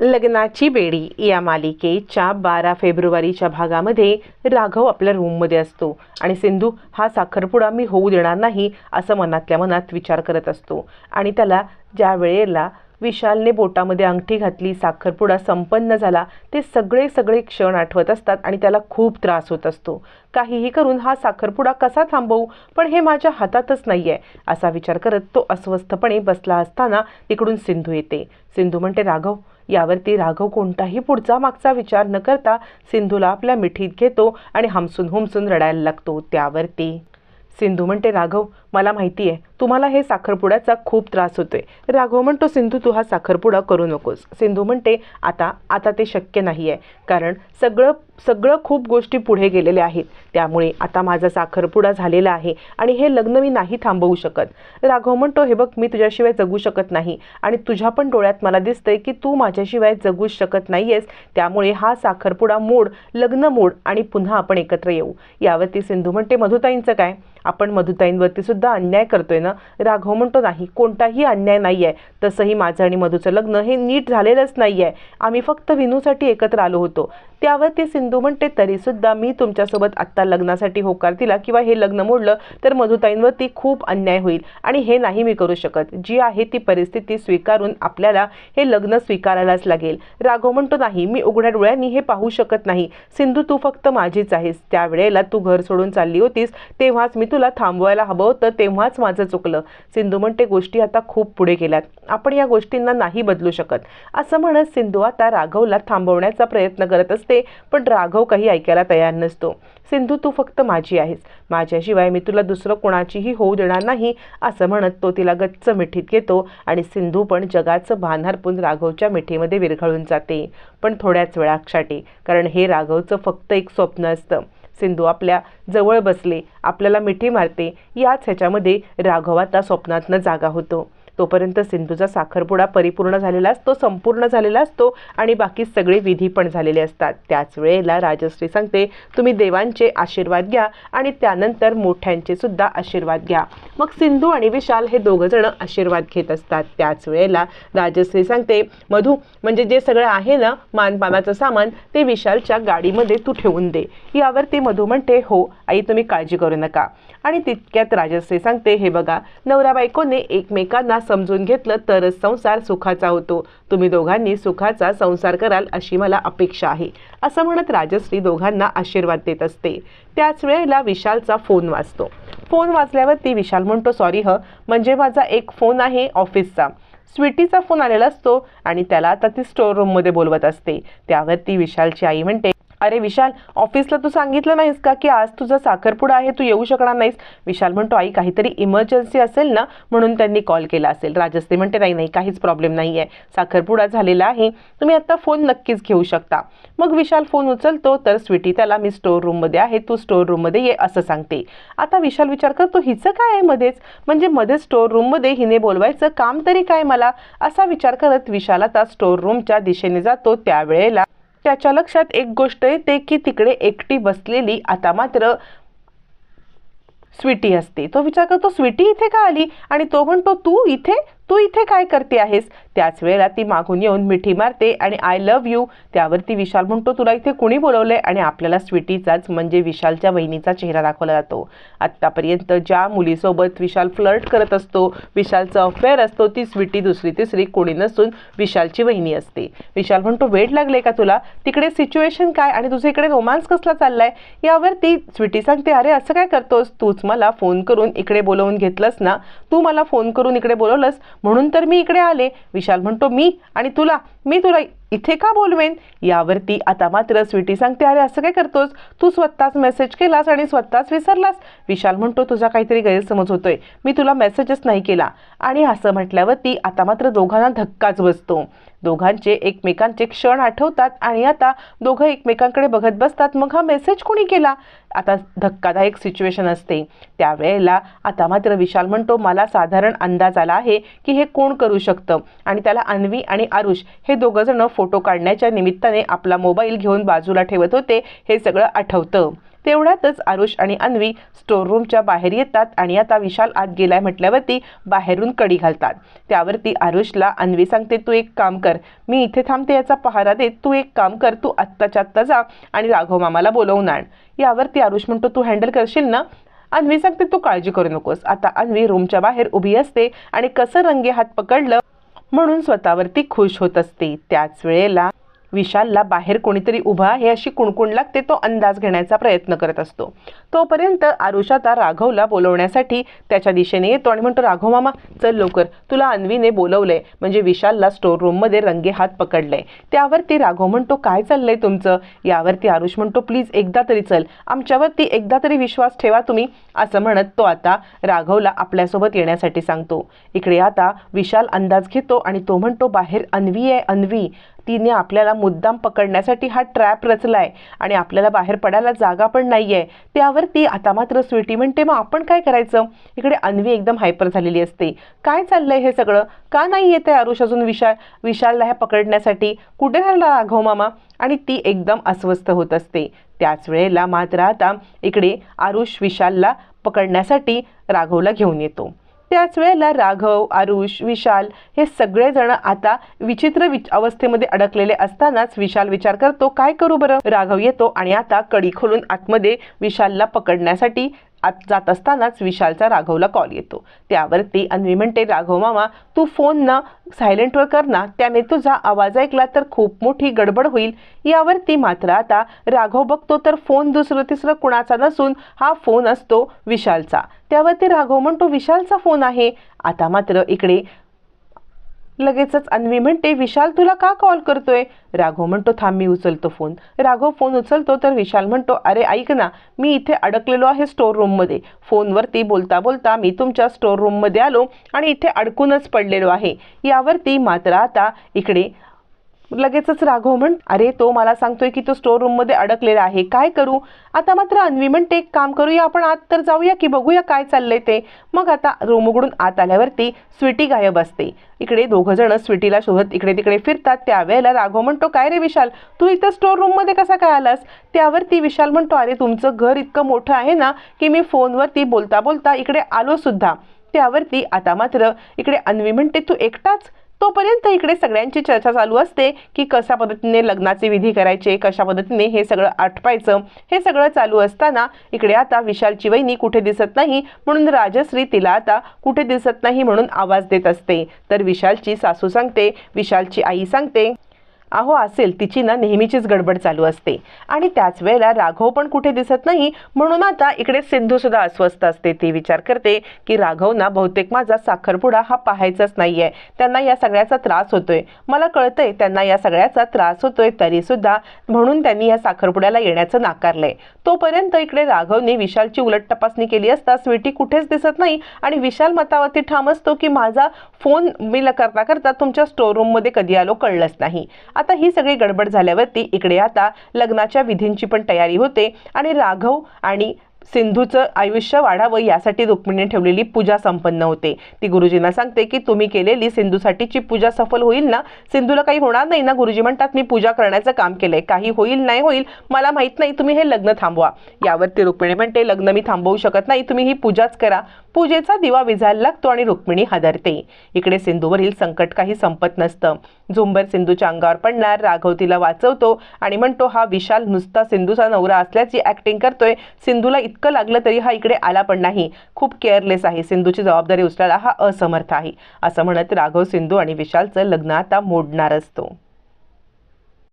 लग्नाची बेडी या मालिकेच्या बारा फेब्रुवारीच्या भागामध्ये राघव आपल्या रूममध्ये असतो. आणि सिंधू हा साखरपुडा मी होऊ देणार नाही असं मनातल्या मनात विचार करत असतो. आणि त्याला ज्या वेळेला विशालने बोटामध्ये अंगठी घातली साखरपुडा संपन्न झाला ते सगळे सगळे क्षण आठवत असतात आणि त्याला खूप त्रास होत असतो. काहीही करून हा साखरपुडा कसा थांबवू? पण हे माझ्या हातातच नाही आहे असा विचार करत तो अस्वस्थपणे बसला असताना तिकडून सिंधू येते. सिंधू म्हणते राघव यावरती राघव कोणताही पुढचा मागचा विचार न करता सिंधूला आपल्या मिठीत घेतो आणि हमसून हुमसून रडायला लागतो त्यावरती. सिंधू म्हणते राघव मला माहिती आहे तुम्हाला हे साखरपुड्याचा खूप त्रास होतोय. राघव म्हणतो सिंधू तू हा साखरपुडा करू नकोस. सिंधू म्हणते आता आता ते शक्य नाही आहे कारण सगळं सगळं खूप गोष्टी पुढे गेलेल्या आहेत. त्यामुळे आता माझा साखरपुडा झालेला आहे आणि हे लग्न मी नाही थांबवू शकत. राघव म्हणतो हे बघ मी तुझ्याशिवाय जगू शकत नाही आणि तुझ्या पण डोळ्यात मला दिसतंय की तू माझ्याशिवाय जगूच शकत नाही आहेस त्यामुळे हा साखरपुडा मोड लग्न मोड आणि पुन्हा आपण एकत्र येऊ. यावरती सिंधू म्हणते मधुताईंचं काय? आपण मधुताईंवरती सुद्धा अन्याय करतोय ना? राघव म्हणतो नाही कोणताही अन्याय नाही आहे तसंही माझं आणि मधुचं लग्न हे नीट झालेलंच नाही आहे आम्ही फक्त विनूसाठी एकत्र आलो होतो. त्यावरती सिंधू म्हणते तरीसुद्धा मी तुमच्यासोबत आत्ता लग्नासाठी होकार दिला किंवा हे लग्न मोडलं तर मधुताईंवरती खूप अन्याय होईल आणि हे नाही मी करू शकत. जी आहे ती परिस्थिती स्वीकारून आपल्याला हे लग्न स्वीकारायलाच लागेल. राघव म्हणतो नाही मी उघड्या डोळ्यांनी हे पाहू शकत नाही. सिंधू तू फक्त माझीच आहेस. त्यावेळेला तू घर सोडून चालली होतीस. तेव्हाच मी तुला थांबवायला हवं होतं. तेव्हाच माझं चुकलं. सिंधू म्हणते गोष्टी आता खूप पुढे गेल्यात. आपण या गोष्टींना नाही बदलू शकत. असं म्हणत सिंधू आता राघवला थांबवण्याचा प्रयत्न करत असते पण राघव काही ऐकायला तयार नसतो. सिंधू तू फक्त माझी आहेस. माझ्याशिवाय मी तुला दुसरं कोणाचीही होऊ देणार नाही असं म्हणत तो तिला गच्च मिठीत घेतो आणि सिंधू पण जगाचं भान हरपून राघवच्या मिठीमध्ये विरघळून जाते. पण थोड्याच वेळासाठी कारण हे राघवचं फक्त एक स्वप्न असतं. सिंधू आपल्या जवळ बसले आपल्याला मिठी मारते याच ह्याच्यामध्ये राघव आता स्वप्नातनं जागा होतो. तोपर्यंत सिंधूचा साखरपुडा परिपूर्ण झालेला असतो संपूर्ण झालेला असतो आणि बाकी सगळे विधी पण झालेले असतात. त्याच वेळेला राजश्री सांगते तुम्ही देवांचे आशीर्वाद घ्या आणि त्यानंतर मोठ्यांचे सुद्धा आशीर्वाद घ्या. मग सिंधू आणि विशाल हे दोघं जण आशीर्वाद घेत असतात. त्याच वेळेला राजश्री सांगते मधू म्हणजे जे सगळं आहे ना मानपानाचं सामान ते विशालच्या गाडीमध्ये तू ठेवून दे. यावरती मधू म्हणते हो आई तुम्ही काळजी करू नका. आणि तितक्यात राजश्री सांगते हे बघा नवरा बायकोने एकमेकांना समजून घेतलं तरच संसार सुखाचा होतो. तुम्ही दोघांनी सुखाचा संसार कराल अशी मला अपेक्षा आहे. असं म्हणत राजश्री दोघांना आशीर्वाद देत असते. त्याच वेळेला विशालचा फोन वाजतो. फोन वाजल्यावर ती विशाल म्हणतो सॉरी ह. म्हणजे माझा एक फोन आहे ऑफिसचा. स्वीटीचा फोन आलेला असतो आणि त्याला आता ती स्टोर रूममध्ये बोलवत असते. त्यावर ती विशालची आई म्हणते अरे विशाल ऑफिसला तू सांगितलं नाहीस का की आज तुझा साखरपुडा आहे तू येऊ शकणार नाहीस? विशाल म्हणतो आई काहीतरी इमर्जन्सी असेल ना म्हणून त्यांनी कॉल केला असेल. राजश्री म्हणते नाही नाही काहीच प्रॉब्लेम नाही आहे साखरपुडा झालेला आहे. तुम्ही आत्ता फोन नक्कीच घेऊ शकता. मग विशाल फोन उचलतो तर स्वीटी त्याला मी स्टोर रूममध्ये आहे तू स्टोर रूममध्ये ये असं सांगते. आता विशाल विचार करतो हिचं काय आहे मध्येच? म्हणजे मध्येच स्टोर रूममध्ये हिने बोलवायचं काम तरी काय मला? असा विचार करत विशाल आता स्टोर रूमच्या दिशेने जातो त्यावेळेला त्याच्या लक्षात एक गोष्ट येते की तिकडे एकटी बसलेली आता मात्र स्वीटी असते. तो विचार करतो स्वीटी इथे का आली? आणि तो म्हणतो तू इथे तू इथे काय करते आहेस? त्याच वेळेला ती मागून येऊन मिठी मारते आणि आय लव्ह यू त्यावरती विशाल म्हणतो तुला इथे कुणी बोलवलंय? आणि आपल्याला स्वीटीचाच म्हणजे विशालच्या वहिनीचा चेहरा दाखवला जातो. आत्तापर्यंत ज्या मुलीसोबत विशाल फ्लर्ट करत असतो विशालचा अफेअर असतो ती स्वीटी दुसरी तिसरी कोणी नसून विशालची वहिनी असते. विशाल म्हणतो वेळ लागले का तुला? तिकडे सिच्युएशन काय आणि तुझं इकडे रोमांस कसला चाललाय? यावर ती स्वीटी सांगते अरे असं काय करतोस? तूच मला फोन करून इकडे बोलवून घेतलंस ना? तू मला फोन करून इकडे बोलवलंस? म्हणून तर मी इकडे आले. विशाल म्हणतो मी आणि तुला मी तुला इथे का बोलवेन? यावरती आता मात्र स्वीटी सांगते अरे असं काय करतोस? तू स्वतःच मेसेज केलास आणि स्वतःच विसरलास. विशाल म्हणतो तुझा काहीतरी गैरसमज होतोय. मी तुला मेसेजच नाही केला. आणि असं म्हटल्यावरती आता मात्र दोघांना धक्काच बसतो. दोघांचे एकमेकांचे क्षण आठवतात आणि आता दोघं एकमेकांकडे बघत बसतात. मग हा मेसेज कोणी केला? आता धक्कादायक सिच्युएशन असते. त्यावेळेला आता मात्र विशाल म्हणतो मला साधारण अंदाज आला आहे की हे कोण करू शकतं? आणि त्याला अन्वी आणि आरुष हे दोघं जण फोटो काढण्याच्या निमित्ताने आपला मोबाईल घेऊन बाजूला ठेवत होते हे सगळं आठवतं. तेवढ्यातच आरुष आणि अन्वी स्टोर रूमच्या बाहेर येतात आणि आता विशाल आत गेलाय म्हटल्यावरती बाहेरून कडी घालतात. त्यावरती आरुषला अन्वी सांगते तू एक काम कर. मी इथे थांबते याचा पहारा देत तू एक काम कर तू आत्ताच्या आत्ता जा आणि राघव मामाला बोलवून आण यावरती आरुष म्हणतो तू हँडल करशील ना? अन्वी सांगते तू काळजी करू नकोस. आता अन्वी रूमच्या बाहेर उभी असते आणि कसं रंगे हात पकडलं म्हणून स्वतःवरती खुश होत असते. त्याच वेळेला विशालला बाहेर कोणीतरी उभा आहे अशी कुणकुण लागते तो अंदाज घेण्याचा प्रयत्न करत असतो. तोपर्यंत आरुष आता राघवला बोलवण्यासाठी त्याच्या दिशेने येतो आणि म्हणतो राघव मामा चल लवकर. तुला अन्वीने बोलवलंय. म्हणजे विशालला स्टोर रूममध्ये रंगे हात पकडले त्यावरती राघव म्हणतो काय चाललंय तुमचं? यावरती आरुष म्हणतो प्लीज एकदा तरी चल. आमच्यावरती एकदा तरी विश्वास ठेवा तुम्ही असं म्हणत तो आता राघवला आपल्यासोबत येण्यासाठी सांगतो. इकडे आता विशाल अंदाज घेतो आणि तो म्हणतो बाहेर अन्वी आहे अन्वी. तिने आपल्याला मुद्दाम पकडण्यासाठी हा ट्रॅप रचला आहे आणि आपल्याला बाहेर पडायला जागा पण नाही आहे त्यावर त्यावरती आता मात्र स्वीटी म्हणते मग आपण काय करायचं? इकडे अन्वी एकदम हायपर झालेली असते. काय चाललंय हे सगळं? का नाही येते आरुष अजून विशाल? विशालला ह्या पकडण्यासाठी कुठे राहिला राघव मामा? आणि ती एकदम अस्वस्थ होत असते. त्याच वेळेला मात्र आता इकडे आरुष विशालला पकडण्यासाठी राघवला घेऊन येतो. त्याच वेळेला राघव आरुष विशाल हे सगळेजण आता विचित्र विच अवस्थेमध्ये अडकलेले असतानाच विशाल विचार करतो काय करू बरं? राघव येतो आणि आता कडी खोलून आतमध्ये विशालला पकडण्यासाठी आत जात असतानाच विशालचा राघवला कॉल येतो. त्यावरती अन्वी म्हणते राघव मामा तू फोन ना सायलेंटवर कर ना. त्याने तुझा आवाज ऐकला तर खूप मोठी गडबड होईल. यावरती मात्र आता राघव बघतो तर फोन दुसरं तिसरं कुणाचा नसून हा फोन असतो विशालचा. त्यावरती राघव म्हणतो विशालचा फोन आहे. आता मात्र इकडे लगेचच अन्वी म्हणते विशाल तुला का कॉल करतोय? राघव म्हणतो थांब मी उचलतो फोन राघव फोन उचलतो तर विशाल म्हणतो अरे ऐक ना मी इथे अडकलेलो आहे स्टोर रूममध्ये फोनवरती बोलता बोलता मी तुमच्या स्टोर रूममध्ये आलो आणि इथे अडकूनच पडलेलो आहे. यावरती मात्र आता इकडे लगेचच राघव म्हण अरे तो मला सांगतोय की तो स्टोर रूममध्ये अडकलेला आहे. काय करू? आता मात्र अन्वी म्हणते एक काम करूया आपण आत तर जाऊया की बघूया काय चाललंय ते. मग आता रूम उघडून आत आल्यावरती स्वीटी गायब असते. इकडे दोघं जण स्वीटीला शोधत इकडे तिकडे फिरतात. त्यावेळेला राघव म्हणतो काय रे विशाल तू इथं स्टोर रूममध्ये कसा काय आलास? त्यावरती विशाल म्हणतो अरे तुमचं घर इतकं मोठं आहे ना की मी फोनवरती बोलता बोलता इकडे आलो सुद्धा त्यावरती आता मात्र इकडे अन्वी म्हणते तू एकटाच तोपर्यंत इकडे सगळ्यांची चर्चा चालू असते की कशा पद्धतीने लग्नाचे विधी करायचे कशा पद्धतीने हे सगळं आटपायचं हे सगळं चालू असताना इकडे आता विशालची वहिनी कुठे दिसत नाही म्हणून राजश्री तिला आता कुठे दिसत नाही म्हणून आवाज देत असते. तर विशालची सासू सांगते विशालची आई सांगते अहो असेल तिची ना नेहमीचीच गडबड चालू असते. आणि त्याच वेळेला राघव पण कुठे दिसत नाही म्हणून आता इकडे सिंधू सुद्धा अस्वस्थ असते. ती विचार करते की राघवना बहुतेक माझा साखरपुडा हा पाहायचाच नाहीये. त्यांना या सगळ्याचा त्रास होतोय. मला कळतंय त्यांना या सगळ्याचा त्रास होतोय तरी सुद्धा म्हणून त्यांनी या साखरपुड्याला येण्याचं नाकारलंय. तोपर्यंत इकडे राघवने विशालची उलट तपासणी केली असता स्वीटी कुठेच दिसत नाही आणि विशाल मतावरती ठाम असतो की माझा फोन मी करता करता तुमच्या स्टोर रूममध्ये कधी आलो कळलंच नाही. आता ही सगळी गडबड झाल्यावरती इकडे आता लग्नाच्या विधींची पण तयारी होते आणि राघव आणि सिंधूचं आयुष्य वाढावं यासाठी रुक्मिणीने ठेवलेली पूजा संपन्न होते. ती गुरुजींना सांगते की तुम्ही केलेली सिंधूसाठीची पूजा सफल होईल ना? सिंधूला काही होणार नाही ना? गुरुजी म्हणतात मी पूजा करण्याचं काम केलंय. काही होईल नाही होईल मला माहीत नाही. तुम्ही हे लग्न थांबवा. यावरती रुक्मिणी म्हणते लग्न मी थांबवू शकत नाही. तुम्ही ही पूजाच करा. पूजेचा दिवा विझायला लागतो आणि रुक्मिणी हादरते. इकडे सिंधूवरील संकट काही संपत नसतं. झुंबर सिंधूच्या अंगावर पडणार राघव तिला वाचवतो आणि म्हणतो हा विशाल नुसता सिंधूचा नवरा असल्याची ऍक्टिंग करतोय. सिंधूला इतकं लागलं तरी हा इकडे आला पण नाही. खूप केअरलेस आहे. सिंधूची जबाबदारी उचलायला हा असमर्थ आहे. असं म्हणत राघव सिंधू आणि विशालचं लग्न आता मोडणार असतो